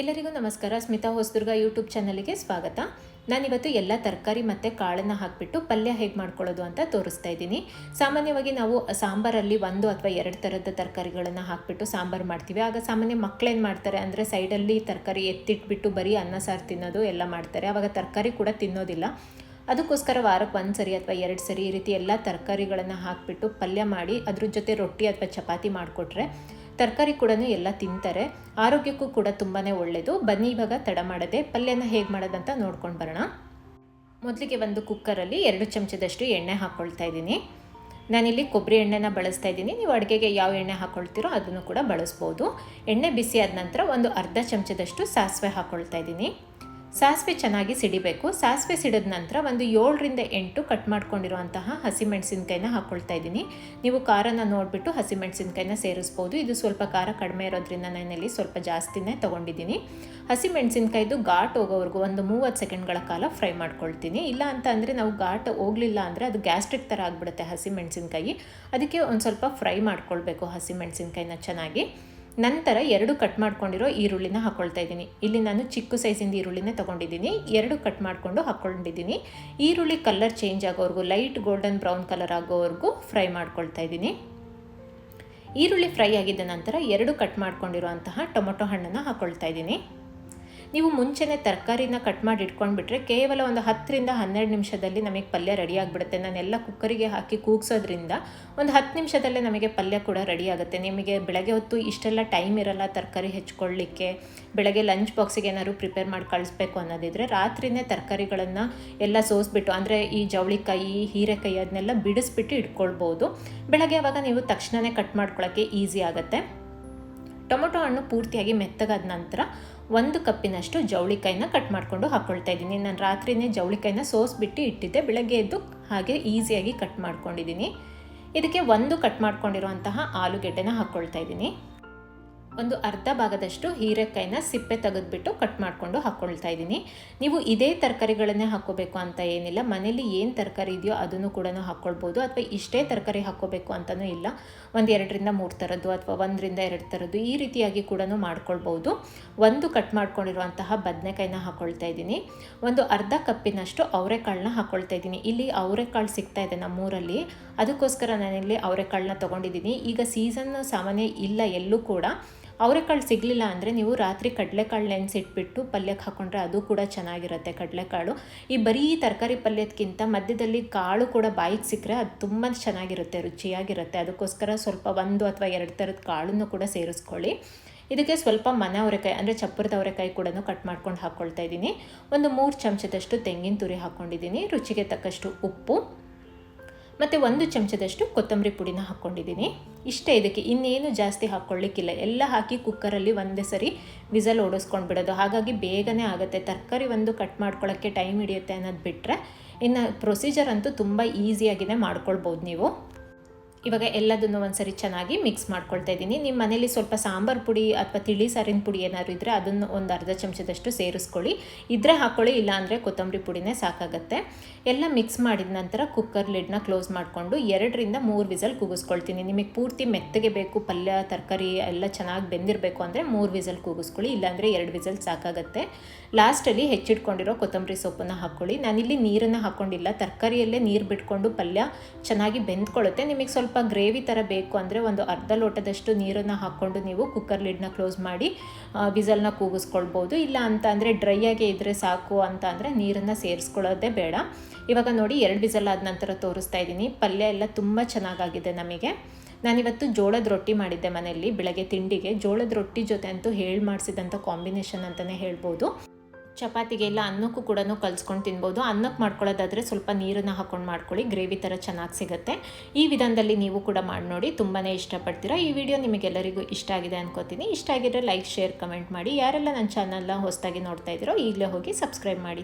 ಎಲ್ಲರಿಗೂ ನಮಸ್ಕಾರ. ಸ್ಮಿತಾ ಹೊಸದುರ್ಗ ಯೂಟ್ಯೂಬ್ ಚಾನಲ್ಗೆ ಸ್ವಾಗತ. ನಾನಿವತ್ತು ಎಲ್ಲ ತರಕಾರಿ ಮತ್ತು ಕಾಳನ್ನು ಹಾಕಿಬಿಟ್ಟು ಪಲ್ಯ ಹೇಗೆ ಮಾಡ್ಕೊಳ್ಳೋದು ಅಂತ ತೋರಿಸ್ತಾ ಇದ್ದೀನಿ. ಸಾಮಾನ್ಯವಾಗಿ ನಾವು ಸಾಂಬಾರಲ್ಲಿ ಒಂದು ಅಥವಾ ಎರಡು ಥರದ ತರಕಾರಿಗಳನ್ನು ಹಾಕಿಬಿಟ್ಟು ಸಾಂಬಾರು ಮಾಡ್ತೀವಿ. ಆಗ ಸಾಮಾನ್ಯ ಮಕ್ಕಳೇನು ಮಾಡ್ತಾರೆ ಅಂದರೆ ಸೈಡಲ್ಲಿ ತರಕಾರಿ ಎತ್ತಿಟ್ಬಿಟ್ಟು ಬರೀ ಅನ್ನ, ಸಾರು ತಿನ್ನೋದು ಎಲ್ಲ ಮಾಡ್ತಾರೆ. ಆವಾಗ ತರಕಾರಿ ಕೂಡ ತಿನ್ನೋದಿಲ್ಲ. ಅದಕ್ಕೋಸ್ಕರ ವಾರಕ್ಕೆ ಒಂದು ಸರಿ ಅಥವಾ ಎರಡು ಸರಿ ಈ ರೀತಿ ಎಲ್ಲ ತರಕಾರಿಗಳನ್ನು ಹಾಕಿಬಿಟ್ಟು ಪಲ್ಯ ಮಾಡಿ ಅದ್ರ ಜೊತೆ ರೊಟ್ಟಿ ಅಥವಾ ಚಪಾತಿ ಮಾಡಿಕೊಟ್ರೆ ತರಕಾರಿ ಕೂಡ ಎಲ್ಲ ತಿಂತಾರೆ. ಆರೋಗ್ಯಕ್ಕೂ ಕೂಡ ತುಂಬಾ ಒಳ್ಳೆಯದು ಬನ್ನಿ ಇವಾಗ ತಡ ಮಾಡದೆ ಪಲ್ಯನ ಹೇಗೆ ಮಾಡೋದಂತ ನೋಡ್ಕೊಂಡು ಬರೋಣ. ಮೊದಲಿಗೆ ಒಂದು ಕುಕ್ಕರಲ್ಲಿ ಎರಡು ಚಮಚದಷ್ಟು ಎಣ್ಣೆ ಹಾಕ್ಕೊಳ್ತಾ ಇದ್ದೀನಿ. ನಾನಿಲ್ಲಿ ಕೊಬ್ಬರಿ ಎಣ್ಣೆನ ಬಳಸ್ತಾ ಇದ್ದೀನಿ. ನೀವು ಅಡುಗೆಗೆ ಯಾವ ಎಣ್ಣೆ ಹಾಕ್ಕೊಳ್ತೀರೋ ಅದನ್ನು ಕೂಡ ಬಳಸ್ಬೋದು. ಎಣ್ಣೆ ಬಿಸಿ ಆದ ನಂತರ ಒಂದು ಅರ್ಧ ಚಮಚದಷ್ಟು ಸಾಸಿವೆ ಹಾಕ್ಕೊಳ್ತಾ ಇದ್ದೀನಿ. ಸಾಸಿವೆ ಚೆನ್ನಾಗಿ ಸಿಡಿಬೇಕು. ಸಾಸಿವೆ ಸಿಡಿದ ನಂತರ ಒಂದು ಏಳರಿಂದ ಎಂಟು ಕಟ್ ಮಾಡ್ಕೊಂಡಿರುವಂತಹ ಹಸಿಮೆಣಸಿನ್ಕಾಯಿನ ಹಾಕ್ಕೊಳ್ತಾ ಇದ್ದೀನಿ. ನೀವು ಖಾರನ ನೋಡಿಬಿಟ್ಟು ಹಸಿಮೆಣಸಿನ್ಕಾಯಿನ ಸೇರಿಸ್ಬೋದು. ಇದು ಸ್ವಲ್ಪ ಖಾರ ಕಡಿಮೆ ಇರೋದ್ರಿಂದ ನಾನಲ್ಲಿ ಸ್ವಲ್ಪ ಜಾಸ್ತಿನೇ ತೊಗೊಂಡಿದ್ದೀನಿ. ಹಸಿಮೆಣಸಿನ್ಕಾಯ್ದು ಘಾಟ್ ಹೋಗೋವರೆಗೂ ಒಂದು ಮೂವತ್ತು ಸೆಕೆಂಡ್ಗಳ ಕಾಲ ಫ್ರೈ ಮಾಡ್ಕೊಳ್ತೀನಿ. ಇಲ್ಲ ಅಂತ ಅಂದರೆ ನಾವು ಘಾಟ್ ಹೋಗಲಿಲ್ಲ ಅಂದರೆ ಅದು ಗ್ಯಾಸ್ಟ್ರಿಕ್ ಥರ ಆಗಿಬಿಡುತ್ತೆ ಹಸಿಮೆಣಸಿನ್ಕಾಯಿ. ಅದಕ್ಕೆ ಒಂದು ಸ್ವಲ್ಪ ಫ್ರೈ ಮಾಡ್ಕೊಳ್ಬೇಕು ಹಸಿಮೆಣಸಿನ್ಕಾಯಿನ ಚೆನ್ನಾಗಿ. ನಂತರ ಎರಡು ಕಟ್ ಮಾಡ್ಕೊಂಡಿರೋ ಈರುಳ್ಳಿನ ಹಾಕ್ಕೊಳ್ತಾ ಇದ್ದೀನಿ. ಇಲ್ಲಿ ನಾನು ಚಿಕ್ಕ ಸೈಜಿಂದ ಈರುಳ್ಳಿನೇ ತೊಗೊಂಡಿದ್ದೀನಿ. ಎರಡು ಕಟ್ ಮಾಡಿಕೊಂಡು ಹಾಕ್ಕೊಂಡಿದ್ದೀನಿ. ಈರುಳ್ಳಿ ಕಲರ್ ಚೇಂಜ್ ಆಗೋವರೆಗೂ ಲೈಟ್ ಗೋಲ್ಡನ್ ಬ್ರೌನ್ ಕಲರ್ ಆಗೋವರೆಗೂ ಫ್ರೈ ಮಾಡ್ಕೊಳ್ತಾ ಇದ್ದೀನಿ. ಈರುಳ್ಳಿ ಫ್ರೈ ಆಗಿದ್ದ ನಂತರ ಎರಡು ಕಟ್ ಮಾಡ್ಕೊಂಡಿರುವಂತಹ ಟೊಮೊಟೊ ಹಣ್ಣನ್ನು ಹಾಕ್ಕೊಳ್ತಾ ಇದ್ದೀನಿ. ನೀವು ಮುಂಚೆನೇ ತರಕಾರಿನ ಕಟ್ ಮಾಡಿ ಇಟ್ಕೊಂಡ್ಬಿಟ್ರೆ ಕೇವಲ ಒಂದು ಹತ್ತರಿಂದ ಹನ್ನೆರಡು ನಿಮಿಷದಲ್ಲಿ ನಮಗೆ ಪಲ್ಯ ರೆಡಿ ಆಗಿಬಿಡುತ್ತೆ. ನಾನೆಲ್ಲ ಕುಕ್ಕರಿಗೆ ಹಾಕಿ ಕೂಗ್ಸೋದ್ರಿಂದ ಒಂದು ಹತ್ತು ನಿಮಿಷದಲ್ಲೇ ನಮಗೆ ಪಲ್ಯ ಕೂಡ ರೆಡಿ ಆಗುತ್ತೆ. ನಿಮಗೆ ಬೆಳಗ್ಗೆ ಹೊತ್ತು ಇಷ್ಟೆಲ್ಲ ಟೈಮ್ ಇರಲ್ಲ ತರಕಾರಿ ಹೆಚ್ಕೊಳ್ಳಿಕ್ಕೆ, ಬೆಳಗ್ಗೆ ಲಂಚ್ ಬಾಕ್ಸಿಗೆ ಏನಾದ್ರು ಪ್ರಿಪೇರ್ ಮಾಡಿ ಕಳಿಸ್ಬೇಕು ಅನ್ನೋದಿದ್ರೆ ರಾತ್ರಿನೇ ತರಕಾರಿಗಳನ್ನು ಎಲ್ಲ ಸೋಸ್ಬಿಟ್ಟು, ಅಂದರೆ ಈ ಜವಳಿಕಾಯಿ, ಹೀರೆಕಾಯಿ ಅದನ್ನೆಲ್ಲ ಬಿಡಿಸ್ಬಿಟ್ಟು ಇಟ್ಕೊಳ್ಬೋದು. ಬೆಳಗ್ಗೆ ಅವಾಗ ನೀವು ತಕ್ಷಣವೇ ಕಟ್ ಮಾಡ್ಕೊಳ್ಳೋಕ್ಕೆ ಈಸಿ ಆಗುತ್ತೆ. ಟೊಮೊಟೊ ಹಣ್ಣು ಪೂರ್ತಿಯಾಗಿ ಮೆತ್ತಗಾದ ನಂತರ ಒಂದು ಕಪ್ಪಿನಷ್ಟು ಜವಳಿಕಾಯಿನ ಕಟ್ ಮಾಡಿಕೊಂಡು ಹಾಕ್ಕೊಳ್ತಾ ಇದ್ದೀನಿ. ನಾನು ರಾತ್ರಿನೇ ಜವಳಿಕಾಯಿನ ಸೋಸ್ಬಿಟ್ಟು ಇಟ್ಟಿದ್ದೆ. ಬೆಳಗ್ಗೆ ಎದ್ದು ಹಾಗೆ ಈಸಿಯಾಗಿ ಕಟ್ ಮಾಡ್ಕೊಂಡಿದ್ದೀನಿ. ಇದಕ್ಕೆ ಒಂದು ಕಟ್ ಮಾಡ್ಕೊಂಡಿರುವಂತಹ ಆಲೂಗೆಡ್ಡೆನ ಹಾಕ್ಕೊಳ್ತಾ ಇದ್ದೀನಿ. ಒಂದು ಅರ್ಧ ಭಾಗದಷ್ಟು ಹೀರೆಕಾಯಿನ ಸಿಪ್ಪೆ ತೆಗೆದುಬಿಟ್ಟು ಕಟ್ ಮಾಡಿಕೊಂಡು ಹಾಕ್ಕೊಳ್ತಾ ಇದ್ದೀನಿ. ನೀವು ಇದೇ ತರಕಾರಿಗಳನ್ನೇ ಹಾಕ್ಕೋಬೇಕು ಅಂತ ಏನಿಲ್ಲ. ಮನೇಲಿ ಏನು ತರಕಾರಿ ಇದೆಯೋ ಅದನ್ನು ಕೂಡ ಹಾಕ್ಕೊಳ್ಬೋದು. ಅಥವಾ ಇಷ್ಟೇ ತರಕಾರಿ ಹಾಕ್ಕೋಬೇಕು ಅಂತಲೂ ಇಲ್ಲ. ಒಂದು ಎರಡರಿಂದ ಮೂರು ಥರದ್ದು ಅಥವಾ ಒಂದರಿಂದ ಎರಡು ಥರದ್ದು ಈ ರೀತಿಯಾಗಿ ಕೂಡ ಮಾಡ್ಕೊಳ್ಬೋದು. ಒಂದು ಕಟ್ ಮಾಡ್ಕೊಂಡಿರುವಂತಹ ಬದನೆಕಾಯಿನ ಹಾಕ್ಕೊಳ್ತಾ ಇದ್ದೀನಿ. ಒಂದು ಅರ್ಧ ಕಪ್ಪಿನಷ್ಟು ಅವರೆಕಾಳನ್ನ ಹಾಕ್ಕೊಳ್ತಾ ಇದ್ದೀನಿ. ಇಲ್ಲಿ ಅವರೆಕಾಳು ಸಿಗ್ತಾ ಇದೆ ನಮ್ಮೂರಲ್ಲಿ. ಅದಕ್ಕೋಸ್ಕರ ನಾನಿಲ್ಲಿ ಅವರೆಕಾಳನ್ನ ತೊಗೊಂಡಿದ್ದೀನಿ. ಈಗ ಸೀಸನ್ ಸಾಮಾನ್ಯ ಇಲ್ಲ ಎಲ್ಲೂ ಕೂಡ. ಅವರೆಕಾಳು ಸಿಗಲಿಲ್ಲ ಅಂದರೆ ನೀವು ರಾತ್ರಿ ಕಡಲೆಕಾಳು ನೆನೆಸಿಟ್ಬಿಟ್ಟು ಪಲ್ಯಕ್ಕೆ ಹಾಕ್ಕೊಂಡ್ರೆ ಅದು ಕೂಡ ಚೆನ್ನಾಗಿರುತ್ತೆ ಕಡಲೆಕಾಳು. ಈ ಬರೀ ತರಕಾರಿ ಪಲ್ಯದಕ್ಕಿಂತ ಮಧ್ಯದಲ್ಲಿ ಕಾಳು ಕೂಡ ಬಾಯಿಗೆ ಸಿಕ್ಕರೆ ಅದು ತುಂಬ ಚೆನ್ನಾಗಿರುತ್ತೆ, ರುಚಿಯಾಗಿರುತ್ತೆ. ಅದಕ್ಕೋಸ್ಕರ ಸ್ವಲ್ಪ ಒಂದು ಅಥವಾ ಎರಡು ಥರದ ಕಾಳನ್ನು ಕೂಡ ಸೇರಿಸ್ಕೊಳ್ಳಿ. ಇದಕ್ಕೆ ಸ್ವಲ್ಪ ಮನೆ ಅವರೆಕಾಯಿ ಅಂದರೆ ಚಪ್ಪರದ ಅವರೆಕಾಯಿ ಕೂಡ ಕಟ್ ಮಾಡ್ಕೊಂಡು ಹಾಕ್ಕೊಳ್ತಾ ಇದ್ದೀನಿ. ಒಂದು ಮೂರು ಚಮಚದಷ್ಟು ತೆಂಗಿನ ತುರಿ ಹಾಕ್ಕೊಂಡಿದ್ದೀನಿ ರುಚಿಗೆ ತಕ್ಕಷ್ಟು ಉಪ್ಪು. ಮತ್ತು ಒಂದು ಚಮಚದಷ್ಟು ಕೊತ್ತಂಬರಿ ಪುಡಿನ ಹಾಕ್ಕೊಂಡಿದ್ದೀನಿ. ಇಷ್ಟೇ ಇದಕ್ಕೆ ಇನ್ನೇನು ಜಾಸ್ತಿ ಹಾಕ್ಕೊಳ್ಳಿಕ್ಕಿಲ್ಲ. ಎಲ್ಲ ಹಾಕಿ ಕುಕ್ಕರಲ್ಲಿ ಒಂದೇ ಸರಿ ವಿಸಲ್ ಓಡಿಸ್ಕೊಂಡು ಬಿಡೋದು ಹಾಗಾಗಿ ಬೇಗನೆ ಆಗುತ್ತೆ. ತರಕಾರಿ ಒಂದು ಕಟ್ ಮಾಡ್ಕೊಳ್ಳೋಕ್ಕೆ ಟೈಮ್ ಹಿಡಿಯುತ್ತೆ ಅನ್ನೋದು ಬಿಟ್ಟರೆ ಇನ್ನು ಪ್ರೊಸೀಜರ್ ಅಂತೂ ತುಂಬ ಈಸಿಯಾಗಿನೇ ಮಾಡ್ಕೊಳ್ಬೋದು ನೀವು. ಇವಾಗ ಎಲ್ಲದನ್ನು ಒಂದ್ಸರಿ ಚೆನ್ನಾಗಿ ಮಿಕ್ಸ್ ಮಾಡ್ಕೊಳ್ತಾ ಇದ್ದೀನಿ. ನಿಮ್ಮ ಮನೇಲಿ ಸ್ವಲ್ಪ ಸಾಂಬಾರು ಪುಡಿ ಅಥವಾ ತಿಳಿ ಸಾರಿನ ಪುಡಿ ಏನಾದ್ರು ಇದ್ದರೆ ಅದನ್ನು ಒಂದು ಅರ್ಧ ಚಮಚದಷ್ಟು ಸೇರಿಸ್ಕೊಳ್ಳಿ. ಇದ್ರೆ ಹಾಕ್ಕೊಳ್ಳಿ ಇಲ್ಲ ಅಂದರೆ ಕೊತ್ತಂಬರಿ ಪುಡಿನೇ ಸಾಕಾಗುತ್ತೆ. ಎಲ್ಲ ಮಿಕ್ಸ್ ಮಾಡಿದ ನಂತರ ಕುಕ್ಕರ್ ಲಿಡ್ನ ಕ್ಲೋಸ್ ಮಾಡಿಕೊಂಡು ಎರಡರಿಂದ ಮೂರು ವಿಸಲ್ ಕೂಗಿಸ್ಕೊಳ್ತೀನಿ. ನಿಮಗೆ ಪೂರ್ತಿ ಮೆತ್ತಗೆ ಬೇಕು, ಪಲ್ಯ, ತರಕಾರಿ ಎಲ್ಲ ಚೆನ್ನಾಗಿ ಬೆಂದಿರಬೇಕು ಅಂದರೆ ಮೂರು ವಿಸಲ್ ಕೂಗಿಸ್ಕೊಳ್ಳಿ. ಇಲ್ಲಾಂದರೆ ಎರಡು ವಿಸಲ್ ಸಾಕಾಗುತ್ತೆ. ಲಾಸ್ಟಲ್ಲಿ ಹೆಚ್ಚಿಟ್ಕೊಂಡಿರೋ ಕೊತ್ತಂಬರಿ ಸೊಪ್ಪನ್ನು ಹಾಕ್ಕೊಳ್ಳಿ ನಾನಿಲ್ಲಿ ನೀರನ್ನು ಹಾಕ್ಕೊಂಡಿಲ್ಲ ತರಕಾರಿಯಲ್ಲೇ ನೀರು ಬಿಟ್ಕೊಂಡು ಪಲ್ಯ ಚೆನ್ನಾಗಿ ಬೆಂದ್ಕೊಳ್ಳುತ್ತೆ. ನಿಮಗೆ ಸ್ವಲ್ಪ ಗ್ರೇವಿ ಥರ ಬೇಕು ಅಂದರೆ ಒಂದು ಅರ್ಧ ಲೋಟದಷ್ಟು ನೀರನ್ನು ಹಾಕ್ಕೊಂಡು ನೀವು ಕುಕ್ಕರ್ ಲಿಡ್ನ ಕ್ಲೋಸ್ ಮಾಡಿ ವಿಸಲ್ನ ಕೂಗಿಸ್ಕೊಳ್ಬೋದು. ಇಲ್ಲ ಅಂತ ಅಂದರೆ ಡ್ರೈ ಆಗಿ ಇದ್ದರೆ ಸಾಕು ಅಂತ ಅಂದರೆ ನೀರನ್ನು ಸೇರಿಸ್ಕೊಳ್ಳೋದೇ ಬೇಡ. ಇವಾಗ ನೋಡಿ ಎರಡು ವಿಸಲ್ ಆದ ನಂತರ ತೋರಿಸ್ತಾ ಇದ್ದೀನಿ. ಪಲ್ಯ ಎಲ್ಲ ತುಂಬ ಚೆನ್ನಾಗಾಗಿದೆ ನಮಗೆ. ನಾನಿವತ್ತು ಜೋಳದ ರೊಟ್ಟಿ ಮಾಡಿದ್ದೆ ಮನೆಯಲ್ಲಿ, ಬೆಳಗ್ಗೆ ತಿಂಡಿಗೆ. ಜೋಳದ ರೊಟ್ಟಿ ಜೊತೆ ಅಂತೂ ಹೇಳಿ ಮಾಡಿಸಿದಂಥ ಕಾಂಬಿನೇಷನ್ ಅಂತಲೇ ಹೇಳ್ಬೋದು. ಚಪಾತಿಗೆಲ್ಲ ಅನ್ನಕ್ಕೂ ಕೂಡ ಕಲ್ಸ್ಕೊಂಡು ತಿನ್ಬೋದು. ಅನ್ನಕ್ಕೆ ಮಾಡ್ಕೊಳ್ಳೋದಾದರೆ ಸ್ವಲ್ಪ ನೀರನ್ನು ಹಾಕ್ಕೊಂಡು ಮಾಡ್ಕೊಳ್ಳಿ. ಗ್ರೇವಿ ಥರ ಚೆನ್ನಾಗಿ ಸಿಗುತ್ತೆ. ಈ ವಿಧಾನದಲ್ಲಿ ನೀವು ಕೂಡ ಮಾಡಿ ನೋಡಿ. ತುಂಬಾ ಇಷ್ಟಪಡ್ತೀರಾ. ಈ ವಿಡಿಯೋ ನಿಮಗೆಲ್ಲರಿಗೂ ಇಷ್ಟ ಆಗಿದೆ ಅನ್ಕೋತೀನಿ. ಇಷ್ಟ ಆಗಿದ್ರೆ ಲೈಕ್, ಶೇರ್, ಕಮೆಂಟ್ ಮಾಡಿ. ಯಾರೆಲ್ಲ ನನ್ನ ಚಾನಲ್ನ ಹೊಸದಾಗಿ ನೋಡ್ತಾ ಇದ್ದೀರೋ ಈಗಲೇ ಹೋಗಿ ಸಬ್ಸ್ಕ್ರೈಬ್ ಮಾಡಿ.